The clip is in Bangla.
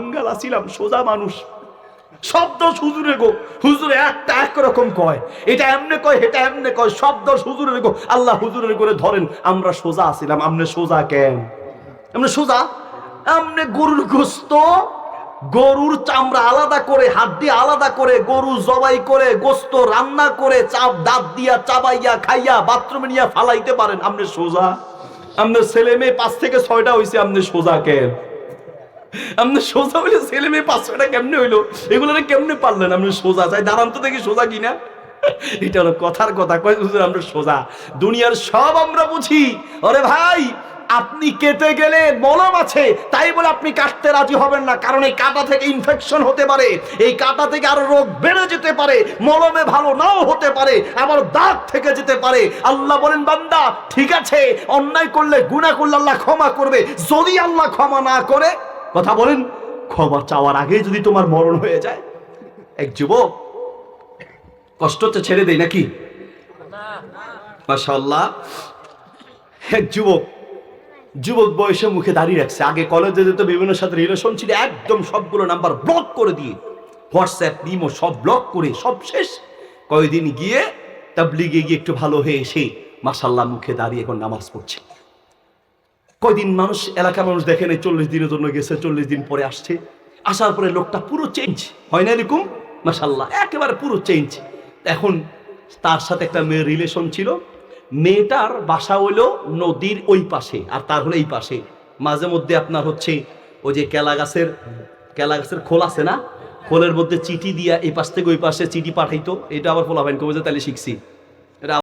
বাঙ্গাল আসিলাম সোজা মানুষ। শব্দ হুজুরে গো, হুজুরে একটা একরকম কয়। এটা এমনে কয়, এটা এমনে কয়, শব্দ হুজুরের গো। আল্লাহ হুজুরের করে ধরেন, আমরা সোজা আসিলাম আমনে সোজা কেন? আমনে সোজা? আমনে গরুর গোস্ত, গরুর চামড়া আলাদা করে, হাড্ডি আলাদা করে, গরু জবাই করে, গোস্ত রান্না করে, চাপ দাঁত দিয়া, চাবাইয়া, খাইয়া, বাথরুমে নিয়ে ফালাইতে পারেন, আমনে সোজা। আমনে ছেলে মেয়ে পাঁচ থেকে ছয়টা হইছে, আমনে সোজা কেন? আপনি সোজা হইলে ছেলে মেয়ে পাঁচশোটা কেমনে হইল? এগুলো কেমনে পারলেন আপনি সোজা? চাই দাঁড়ান তো দেখি সোজা কিনা। এটা হলো কথার কথা। কয় হুজুর, আমরা সোজা। দুনিয়ার সব আমরা বুঝি। আরে ভাই, আপনি কেটে গেলে মলম আছে। তাই বলে আপনি কাটতে রাজি হবেন না। কারণ এই কাটা থেকে ইনফেকশন হতে পারে। এই কাটা থেকে আরও রোগ বেড়ে যেতে পারে। মলমে ভালো নাও হতে পারে। আবার দাগ থেকে যেতে পারে। আল্লাহ বলেন, বান্দা, ঠিক আছে। অন্যায় করলে, গুনাহ করলে আল্লাহ ক্ষমা করবে। যদি আল্লাহ ক্ষমা না করে কথা বলেন, ক্ষমা চাওয়ার আগে যদি তোমার মরণ হয়ে যায়, এক যুবক কষ্ট হচ্ছে ছেড়ে দেয় নাকি? মাশাল্লাহ এক যুবক যুবক বয়সে মুখে দাঁড়িয়ে রাখছে, আগে কলেজে যেত, বিভিন্ন সাথে রিলেশন ছিল, একদম সবগুলো নাম্বার ব্লক করে দিয়ে হোয়াটসঅ্যাপ ইমো সব ব্লক করে, সব শেষ। কয়দিন গিয়ে, তাবলিগে গিয়ে একটু ভালো হয়ে এসে মাসাল্লাহ মুখে দাঁড়িয়ে এখন নামাজ পড়ছে। কয়দিন মানুষ এলাকার মানুষ দেখেন এই চল্লিশ দিনের জন্য গেছে, চল্লিশ দিন পরে আসছে। আসার পরে লোকটা পুরো চেঞ্জ হয় না এরকম? মাসাল্লাহ একেবারে পুরো চেঞ্জ এখন তার সাথে একটা মেয়ের রিলেশন ছিল। মেয়েটার বাসা হলো নদীর ওই পাশে, আর তার হলো এই পাশে। মাঝে মধ্যে আপনার হচ্ছে ওই যে কেলা গাছের কেলা গাছের খোল আছে না? খোলের মধ্যে চিঠি দিয়া এই পাশ থেকে ওই পাশে চিঠি পাঠাইতো। এটা আবার ফোলাবেন কবে যে তাহলে শিখছি।